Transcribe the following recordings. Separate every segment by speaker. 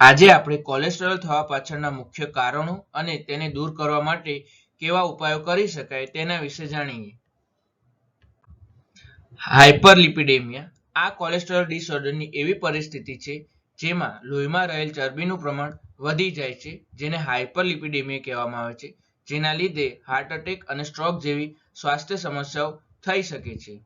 Speaker 1: આજે આપણે કોલેસ્ટ્રોલ થવા પાછળના મુખ્ય કારણો અને તેને દૂર કરવા માટે કેવા ઉપાયો કરી શકાય તેના વિશે જાણીએ. હાઇપરલિપિડેમિયા આ કોલેસ્ટ્રોલ ડિસઓર્ડરની એવી પરિસ્થિતિ છે જેમાં લોહીમાં રહેલ ચરબીનું પ્રમાણ વધી જાય છે, જેને હાઇપરલિપિડેમિયા કહેવામાં આવે છે, જેના લીધે હાર્ટ એટેક અને સ્ટ્રોક જેવી સ્વાસ્થ્ય સમસ્યાઓ થઈ શકે છે.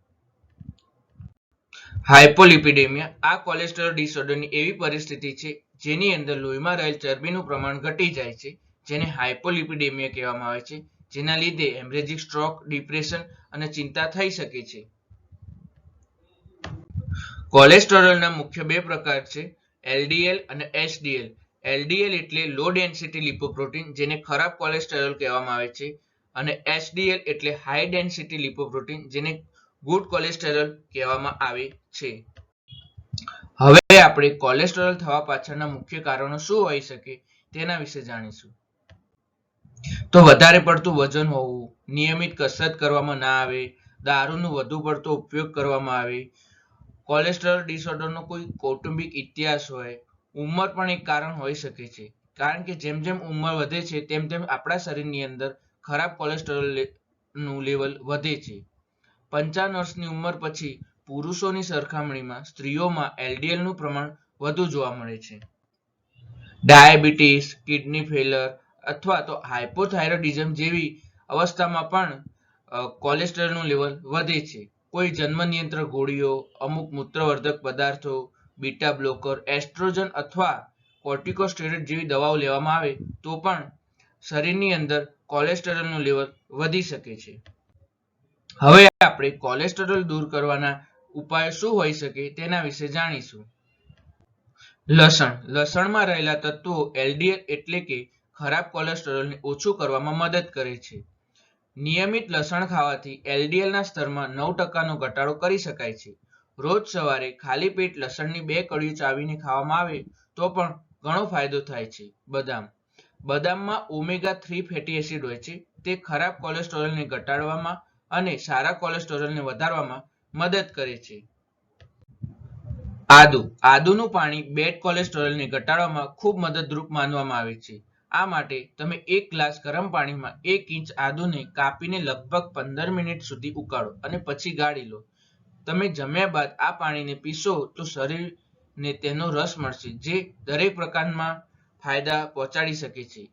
Speaker 1: હાઇપોલિપિડેમિયા આ કોલેસ્ટ્રોલ ડિસઓર્ડરની એવી પરિસ્થિતિ છે જેની અંદર લોહીમાં રહેલ ચરબીનું પ્રમાણ ઘટી જાય છે, જેને હાઇપોલિપિડેમિયા કહેવામાં આવે છે, જેના લીધે હેમરેજિક સ્ટ્રોક, ડિપ્રેશન અને ચિંતા થઈ શકે છે. કોલેસ્ટેરોલના મુખ્ય બે પ્રકાર છે, એલડીએલ અને એચડીએલ. એલડીએલ એટલે લો ડેન્સિટી લિપોપ્રોટીન, જેને ખરાબ કોલેસ્ટેરોલ કહેવામાં આવે છે, અને એચડીએલ એટલે હાઈ ડેન્સિટી લિપોપ્રોટીન, જેને ગુડ કોલેસ્ટેરોલ કહેવામાં આવે છે. હવે આપણે કોલેસ્ટ્રોલ થવા પાછળના મુખ્ય કારણો શું હોઈ શકે તેના વિશે જાણીશું. તો વધારે પડતું વજન હોવું, નિયમિત કસરત કરવામાં ના આવે, દારૂનો વધુ પડતો ઉપયોગ કરવામાં આવે કોલેસ્ટ્રોલ ડિસઓર્ડરનો કોઈ કૌટુંબિક ઇતિહાસ હોય, ઉંમર પણ એક કારણ હોઈ શકે છે. કારણ કે જેમ જેમ ઉંમર વધે છે, તેમ તેમ આપણા શરીરની અંદર ખરાબ કોલેસ્ટ્રોલનું લેવલ વધે છે. પંચાવન વર્ષની ઉંમર પછી પુરુષોની સરખામણીમાં સ્ત્રીઓમાં એલડીએલનું પ્રમાણ વધુ જોવા મળે છે. ડાયાબિટીસ, કિડની ફેલર અથવા તો હાઇપોથાઇરોડિઝમ જેવી અવસ્થામાં પણ કોલેસ્ટ્રોલનું લેવલ વધે છે. કોઈ જન્મ નિયંત્રક ગોળીઓ, અમુક મૂત્રવર્ધક પદાર્થો, બીટા બ્લોકર, એસ્ટ્રોજન અથવા કોર્ટિકોસ્ટેરોઇડ જેવી દવાઓ લેવામાં આવે તો પણ શરીરની અંદર કોલેસ્ટ્રોલનું લેવલ વધી શકે છે. હવે આપણે કોલેસ્ટેરોલ દૂર કરવાના ઉપાયો શું હોઈ શકે તેના વિશે જાણીશું. લસણ. લસણમાં રહેલા તત્વો એલડીએલ એટલે કે ખરાબ કોલેસ્ટ્રોલને ઓછું કરવામાં મદદ કરે છે. નિયમિત લસણ ખાવાથી એલડીએલના સ્તરમાં નવ ટકાનો ઘટાડો કરી શકાય છે. રોજ સવારે ખાલી પેટ લસણની બે કળીઓ ચાવીને ખાવામાં આવે તો પણ ઘણો ફાયદો થાય છે. બદામ. બદામમાં ઓમેગા થ્રી ફેટી એસિડ હોય છે. તે ખરાબ કોલેસ્ટ્રોલને ઘટાડવામાં અને સારા કોલેસ્ટ્રોલને વધારવામાં મદદ કરે છે. આદુ. આદુનું પાણી બેડ કોલેસ્ટ્રોલને ઘટાડવામાં ખૂબ મદદરૂપ માનવામાં આવે છે. આ માટે તમે એક ગ્લાસ ગરમ પાણીમાં એક ઇંચ આદુને કાપીને લગભગ પંદર મિનિટ સુધી ઉકાળો અને પછી ગાળી લો. તમે જમ્યા બાદ આ પાણીને પીશો તો શરીરને તેનો રસ મળશે, જે દરેક પ્રકારમાં ફાયદા પહોંચાડી શકે છે.